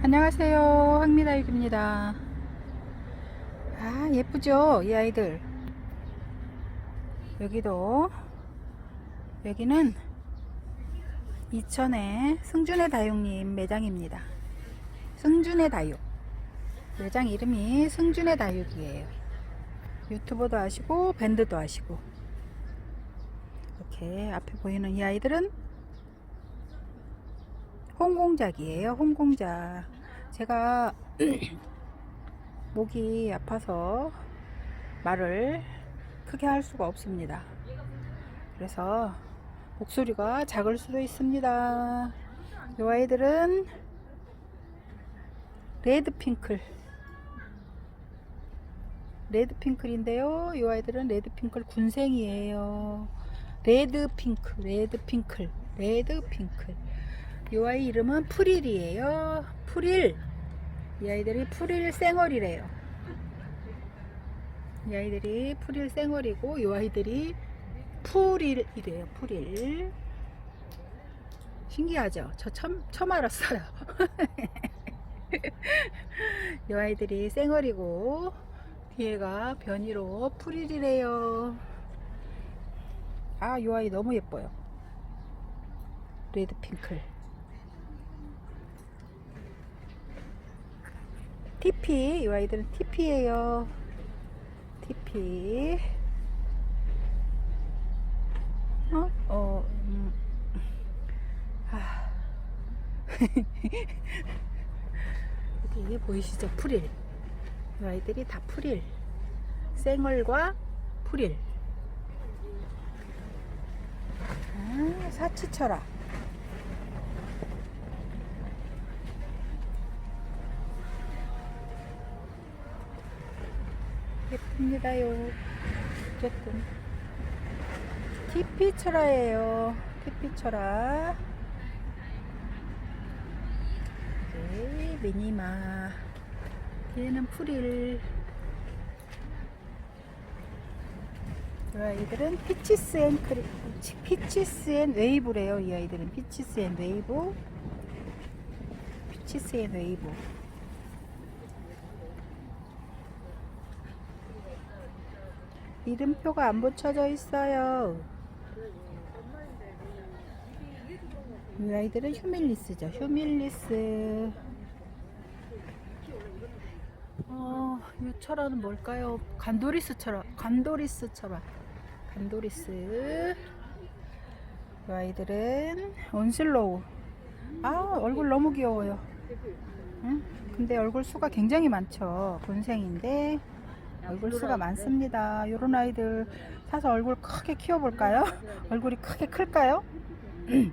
안녕하세요. 황미라입니다. 아 예쁘죠? 이 아이들. 여기도 여기는 이천의 승준의 다육님 매장입니다. 승준의 다육. 매장 이름이 승준의 다육이에요. 유튜버도 하시고 밴드도 하시고. 이렇게 앞에 보이는 이 아이들은 홍공작이에요. 홍공작. 제가 목이 아파서 말을 크게 할 수가 없습니다. 그래서 목소리가 작을 수도 있습니다. 이 아이들은 레드핑클. 레드핑클인데요. 이 아이들은 레드핑클 군생이에요. 레드핑크, 레드핑클, 레드핑클. 이 아이 이름은 프릴이에요. 프릴. 이 아이들이 프릴 쌩얼이래요. 이 아이들이 프릴 쌩얼이고 이 아이들이 프릴이래요. 프릴. 신기하죠? 저 처음, 처음 알았어요. 이 아이들이 쌩얼이고 뒤에가 변이로 프릴이래요. 아, 이 아이 너무 예뻐요. 레드 핑클. TP, 이 아이들은 TP예요. TP. 어? 어, 음. 아. 여기 보이시죠? 프릴. 이 아이들이 다 프릴. 생얼과 프릴. 아, 사치철아. 예쁩니다요. 어쨌든 티피철아예요. 티피철아. 네, 미니마. 얘는 프릴. 이 아이들은 피치스 앤 크리, 피치스 앤 웨이브래요. 이 아이들은 피치스 앤 웨이브. 피치스 앤 웨이브. 이름표가 안 붙여져 있어요. 이 아이들은 휴밀리스죠. 휴밀리스. 어, 이 철화는 뭘까요? 간도리스 철화. 간도리스 철화. 간도리스. 이 아이들은 온슬로우. 아, 얼굴 너무 귀여워요. 응? 근데 얼굴 수가 굉장히 많죠. 본생인데. 얼굴 수가 많습니다. 이런 아이들 사서 얼굴 크게 키워볼까요? 얼굴이 크게 클까요? 이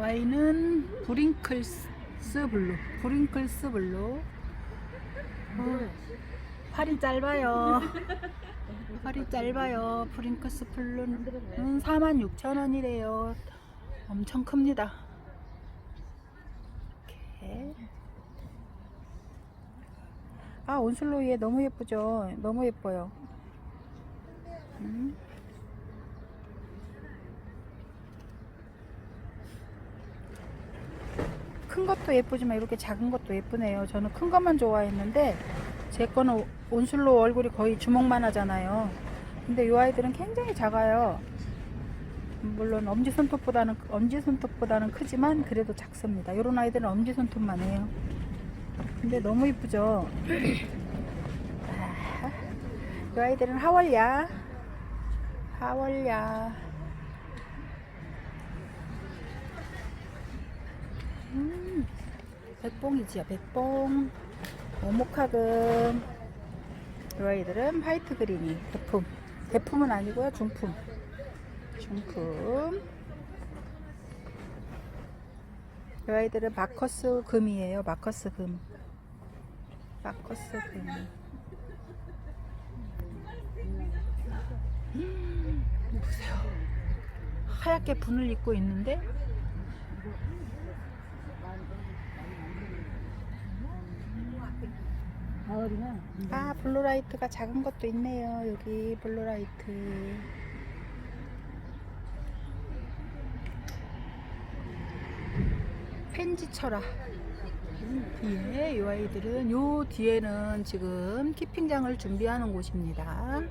아이는 브링클스 블루. 브링클스 블루. 어, 팔이 짧아요. 팔이 짧아요. 브링클스 블루는 46,000원이래요. 엄청 큽니다. 이렇게. 아 온슬로이에 너무 예쁘죠? 너무 예뻐요. 음. 큰 것도 예쁘지만 이렇게 작은 것도 예쁘네요. 저는 큰 것만 좋아했는데 제 거는 온슬로 얼굴이 거의 주먹만 하잖아요. 근데 이 아이들은 굉장히 작아요. 물론 엄지손톱보다는 엄지손톱보다는 크지만 그래도 작습니다. 이런 아이들은 엄지손톱만 해요 근데 너무 이쁘죠? 아, 이 아이들은 하월야. 하월야. 음, 백봉이지요, 백봉. 오목하금. 이 아이들은 화이트 그린이. 대품. 대품은 아니고요, 중품. 중품. 이 아이들은 마커스 금이에요, 마커스 금. 마커스 금. 음, 보세요. 하얗게 분을 입고 있는데 아 블루라이트가 작은 것도 있네요. 여기 블루라이트. 펜지 철아. 뒤에 이 아이들은 요 뒤에는 지금 키핑장을 준비하는 곳입니다.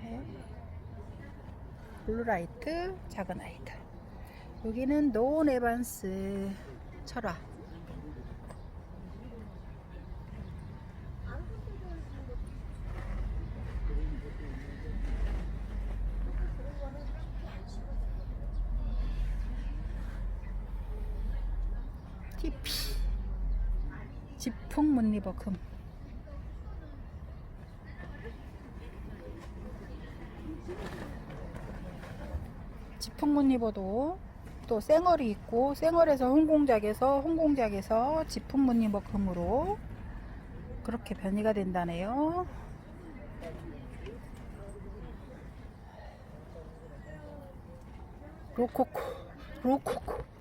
네. 블루라이트 작은 아이들. 여기는 노은 에반스 철아. TP 지풍 무늬버 금. 지풍 무늬버도 또 쌩얼이 있고 쌩얼에서 홍공작에서 홍공작에서 지풍 무늬버 금으로. 그렇게 변이가 된다네요. 로코코 로코코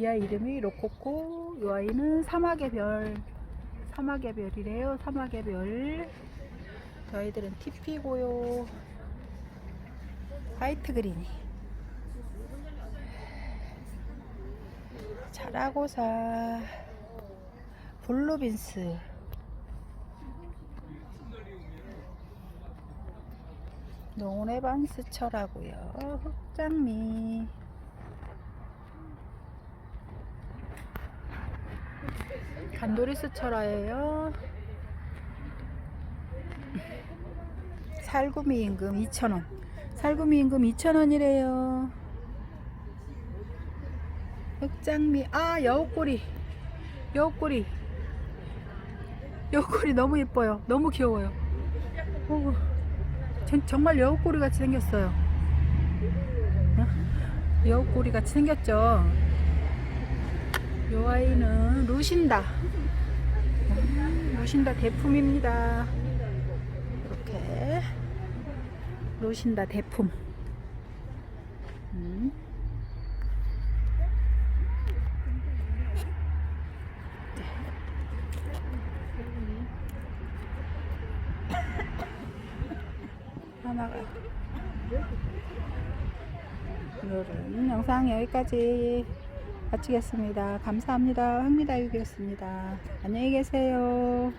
이 아이 이름이 로코코 이 아이는 사막의 별 사막의 별이래요. 사막의 별이 아이들은 TP고요. 화이트 그린이. 자라고사. 블루빈스. 노네반스 철하고요. 흑장미 간도리스 철화예요. 살구미 임금 2,000원. 살구미 임금 2,000원이래요. 흑장미 아 여우꼬리 여우꼬리 여우꼬리 너무 예뻐요. 너무 귀여워요. 오, 전- 정말 여우꼬리 같이 생겼어요. 어? 여우꼬리 같이 생겼죠. 요 아이는 루신다. 음, 루신다 대품입니다. 이렇게 루신다 대품. 음. 하나가 오늘은 영상 여기까지 마치겠습니다. 감사합니다. 황미다육이었습니다. 안녕히 계세요.